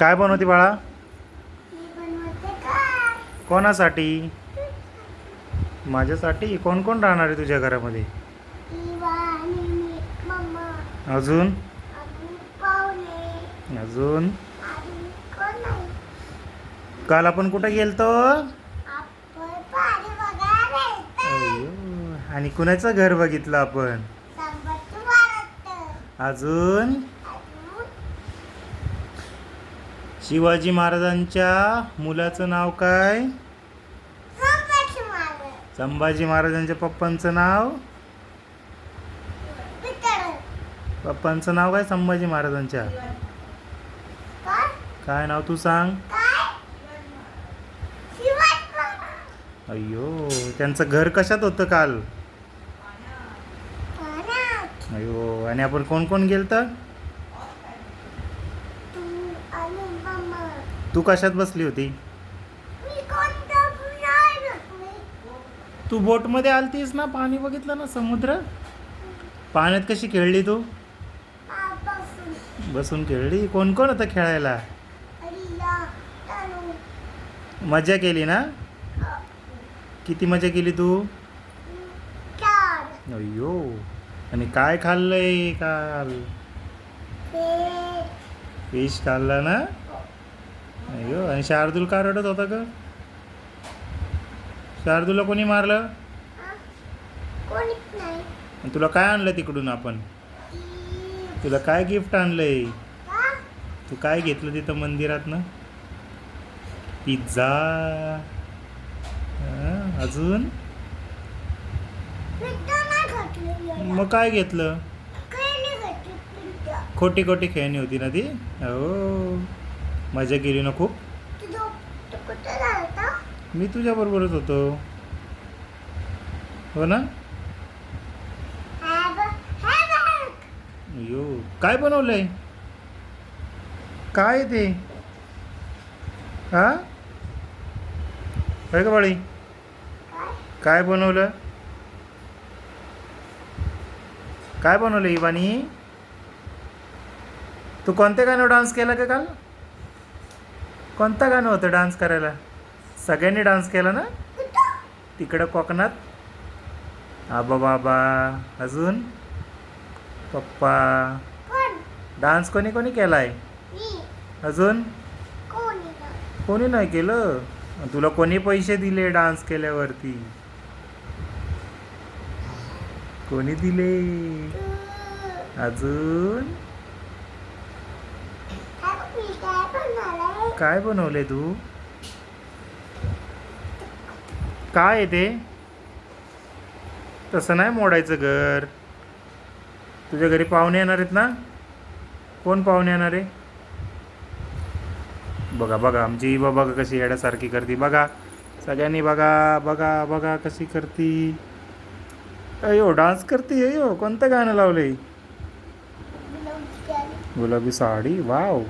काय बनवते बाळा? कोणासाठी? माझ्यासाठी? कोण कोण राहणार आहे तुझ्या घरामध्ये? अजून? अजून काल आपण कुठं गेलतो? आणि कुणाचं घर बघितलं आपण? अजून? शिवाजी महाराजांच्या मुलाचं नाव काय. संभाजी महाराजांच्या पप्पांचं नाव. पप्पांचं नाव काय संभाजी महाराजांच्या काय? नाव तू सांग. अय्यो त्यांचं घर कशात होतं काल. अय्यो आणि आपण कोण कोण गेलत तू आणि मम्मा. तू कशात बसली होती? मी कोणतं नाही बसले. तू बोटमध्ये आलतीस ना पाणी बघितलं ना समुद्र? पाण्यात कशी खेळली तू. बसून. खेळली? कोण कोण होतं खेळायला? मजा केली ना? किती मजा केली तू? चार. अय्यो आणि काय खाल्लंय काल. फिश खाल्ला ना? अय्यो आणि शार्दूल का रडत होता का शार्दूलला कोणी मारलं? आणि तुला काय आणलं तिकडून आपण? तुला काय गिफ्ट आणलंय? तू काय घेतलं तिथं मंदिरात ना पिझ्झा. हं, अजून. मग काय घेतलं. खोटी खोटी खेळणी होती ना ती? हो. मजा केली ना खूप? मी तुझ्याबरोबरच होतो. हो ना. अयो काय बनवलंय? काय ते? हा? का बाळी? काय? काय बनवलं? काय बनवलं इवानी? तू कोणत्या गाणं डान्स केला का काल? कोणतं गाणं होतं डान्स करायला? सगळ्यांनी डान्स केला ना? तिकडं कोकणात? आबा बाबा अजून? पप्पा? डान्स कोणी कोणी केला आहे. अजून? कोणी नाही. केलं? तुला कोणी पैसे दिले डान्स केल्यावरती? कोणी दिले? अजून? काय बनवलंय? बनवले तू? काय आहे ते? तसं नाही मोडायचं घर. तुझ्या घरी पाहुणे येणार आहेत ना? कोण पाहुणे येणार आहे? बघा बघा आमची इबा बघा कशी येड्यासारखी करते. बघा सगळ्यांनी बघा बघा बघा कशी करती. अयो डान्स करते अयो कोणतं गाणं लावलंय? गुलाबी साडी वाव.